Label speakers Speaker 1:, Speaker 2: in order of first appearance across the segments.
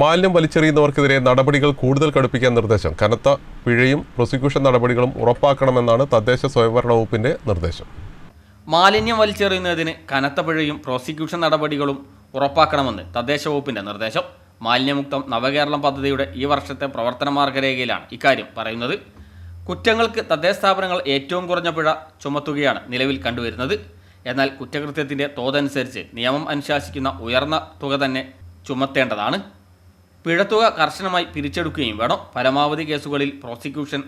Speaker 1: മാലിന്യം വലിച്ചെറിയുന്നവർക്കെതിരെ നടപടികൾ കൂടുതൽ കടുപ്പിക്കാൻ നിർദ്ദേശം. കനത്ത പിഴയും പ്രോസിക്യൂഷൻ നടപടികളും ഉറപ്പാക്കണമെന്നാണ് തദ്ദേശ സ്വയംഭരണ വകുപ്പിന്റെ നിർദ്ദേശം.
Speaker 2: മാലിന്യം വലിച്ചെറിയുന്നതിന് കനത്ത പിഴയും പ്രോസിക്യൂഷൻ നടപടികളും ഉറപ്പാക്കണമെന്ന് തദ്ദേശ വകുപ്പിന്റെ നിർദ്ദേശം. മാലിന്യമുക്തം നവകേരളം പദ്ധതിയുടെ ഈ വർഷത്തെ പ്രവർത്തന മാർഗരേഖയിലാണ് ഇക്കാര്യം പറയുന്നത്. കുറ്റങ്ങൾക്ക് തദ്ദേശ സ്ഥാപനങ്ങൾ ഏറ്റവും കുറഞ്ഞ പിഴ ചുമത്തുകയാണ് നിലവിൽ കണ്ടുവരുന്നത്. എന്നാൽ കുറ്റകൃത്യത്തിന്റെ തോതനുസരിച്ച് നിയമം അനുശാസിക്കുന്ന ഉയർന്ന തുക തന്നെ ചുമത്തേണ്ടതാണ്. പിഴത്തുക കർശനമായി പിരിച്ചെടുക്കുകയും വേണം. പരമാവധി കേസുകളിൽ പ്രോസിക്യൂഷൻ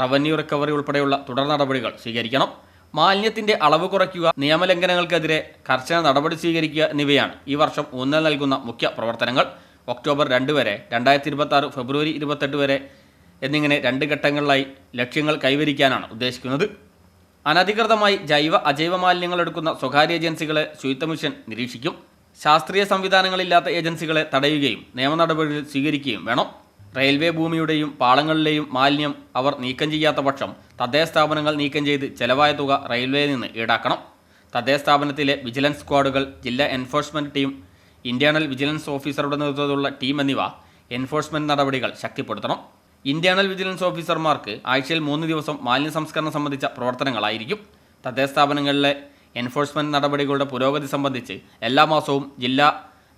Speaker 2: റവന്യൂ റിക്കവറി ഉൾപ്പെടെയുള്ള തുടർ നടപടികൾ സ്വീകരിക്കണം. മാലിന്യത്തിന്റെ അളവ് കുറയ്ക്കുക നിയമലംഘനങ്ങൾക്കെതിരെ കർശന നടപടി സ്വീകരിക്കുക എന്നിവയാണ് ഈ വർഷം ഊന്നൽ നൽകുന്ന മുഖ്യ പ്രവർത്തനങ്ങൾ. ഒക്ടോബർ രണ്ട് വരെ രണ്ടായിരത്തി ഇരുപത്തി ആറ് ഫെബ്രുവരി ഇരുപത്തെട്ട് വരെ എന്നിങ്ങനെ രണ്ട് ഘട്ടങ്ങളിലായി ലക്ഷ്യങ്ങൾ കൈവരിക്കാനാണ് ഉദ്ദേശിക്കുന്നത്. അനധികൃതമായി ജൈവ അജൈവ മാലിന്യങ്ങൾ എടുക്കുന്ന സ്വകാര്യ ഏജൻസികളെ ശുചിത്വ മിഷൻ നിരീക്ഷിക്കും. ശാസ്ത്രീയ സംവിധാനങ്ങളില്ലാത്ത ഏജൻസികളെ തടയുകയും നിയമ നടപടികൾ സ്വീകരിക്കുകയും വേണം. റെയിൽവേ ഭൂമിയുടെയും പാളങ്ങളിലെയും മാലിന്യം അവർ നീക്കം ചെയ്യാത്ത പക്ഷം തദ്ദേശ സ്ഥാപനങ്ങൾ നീക്കം ചെയ്ത് ചെലവായ തുക റെയിൽവേയിൽ നിന്ന് ഈടാക്കണം. തദ്ദേശ സ്ഥാപനത്തിലെ വിജിലൻസ് സ്ക്വാഡുകൾ ജില്ലാ എൻഫോഴ്സ്മെന്റ് ടീം ഇന്റേണൽ വിജിലൻസ് ഓഫീസറുടെ നേതൃത്വത്തിലുള്ള ടീം എന്നിവ എൻഫോഴ്സ്മെന്റ് നടപടികൾ ശക്തിപ്പെടുത്തണം. ഇന്റേണൽ വിജിലൻസ് ഓഫീസർമാർക്ക് ആഴ്ചയിൽ മൂന്ന് ദിവസം മാലിന്യ സംസ്കരണം സംബന്ധിച്ച പ്രവർത്തനങ്ങളായിരിക്കും. തദ്ദേശ സ്ഥാപനങ്ങളിലെ എൻഫോഴ്സ്മെന്റ് നടപടികളുടെ പുരോഗതി സംബന്ധിച്ച് എല്ലാ മാസവും ജില്ലാ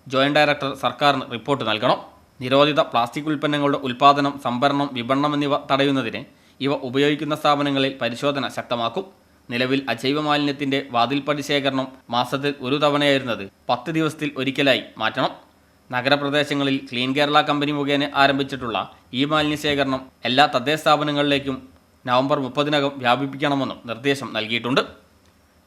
Speaker 2: ജോയിന്റ് ഡയറക്ടർ സർക്കാരിന് റിപ്പോർട്ട് നൽകണം. നിരോധിത പ്ലാസ്റ്റിക് ഉൽപ്പന്നങ്ങളുടെ ഉൽപ്പാദനം സംഭരണം വിപണനം എന്നിവ തടയുന്നതിന് ഇവ ഉപയോഗിക്കുന്ന സ്ഥാപനങ്ങളിൽ പരിശോധന ശക്തമാക്കും. നിലവിൽ അജൈവ മാലിന്യത്തിന്റെ വാതിൽപ്പടി ശേഖരണം മാസത്തിൽ ഒരു തവണയായിരുന്നത് പത്ത് ദിവസത്തിൽ ഒരിക്കലായി മാറ്റണം. നഗരപ്രദേശങ്ങളിൽ ക്ലീൻ കേരള കമ്പനി മുഖേന ആരംഭിച്ചിട്ടുള്ള ഈ മാലിന്യ ശേഖരണം എല്ലാ തദ്ദേശ സ്ഥാപനങ്ങളിലേക്കും നവംബർ മുപ്പതിനകം വ്യാപിപ്പിക്കണമെന്നും നിർദ്ദേശം നൽകിയിട്ടുണ്ട്.